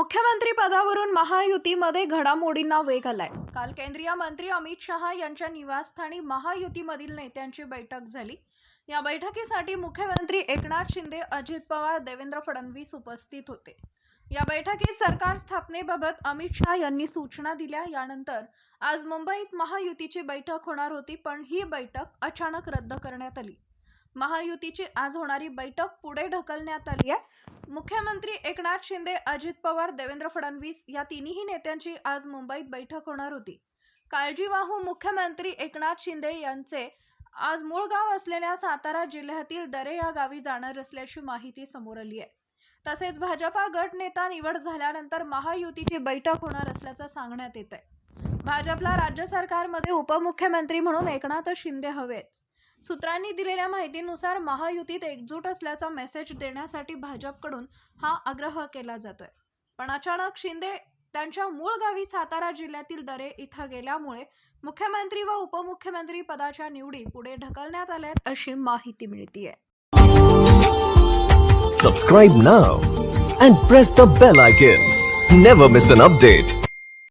मुख्यमंत्री पदावरून महायुतीमध्ये घडामोडींना वेग आलाय. काल केंद्रीय मंत्री अमित शहा यांच्या निवासस्थानी महायुतीमधील नेत्यांची बैठक झाली. या बैठकीसाठी मुख्यमंत्री एकनाथ शिंदे अजित पवार देवेंद्र फडणवीस उपस्थित होते. या बैठकीत सरकार स्थापनेबाबत अमित शहा यांनी सूचना दिल्या. यानंतर आज मुंबईत महायुतीची बैठक होणार होती पण ही बैठक अचानक रद्द करण्यात आली. महायुतीची आज होणारी बैठक पुढे ढकलण्यात आली आहे. मुख्यमंत्री एकनाथ शिंदे अजित पवार देवेंद्र फडणवीस या तिन्ही नेत्यांची आज मुंबईत बैठक होणार होती. काळजीवाहू मुख्यमंत्री एकनाथ शिंदे यांचे आज मूळ गाव असलेल्या सातारा जिल्ह्यातील दरे या गावी जाणार असल्याची माहिती समोर आली आहे. तसेच भाजपा गटनेता निवड झाल्यानंतर महायुतीची बैठक होणार असल्याचं सांगण्यात येत आहे भाजपला राज्य सरकारमध्ये उपमुख्यमंत्री म्हणून एकनाथ शिंदे हवेत. सूत्रांनी दिलेल्या माहितीनुसार महायुतीत एकजूट असल्याचा मेसेज देण्यासाठी भाजपकडून हा आग्रह केला जातोय. पण अचानक शिंदे त्यांच्या मूळ गावी सातारा जिल्ह्यातील दरे इथं गेल्यामुळे मुख्यमंत्री व उपमुख्यमंत्री पदाच्या निवडी पुढे ढकलण्यात आल्यात अशी माहिती मिळतीये. Subscribe now and press the bell icon never miss an update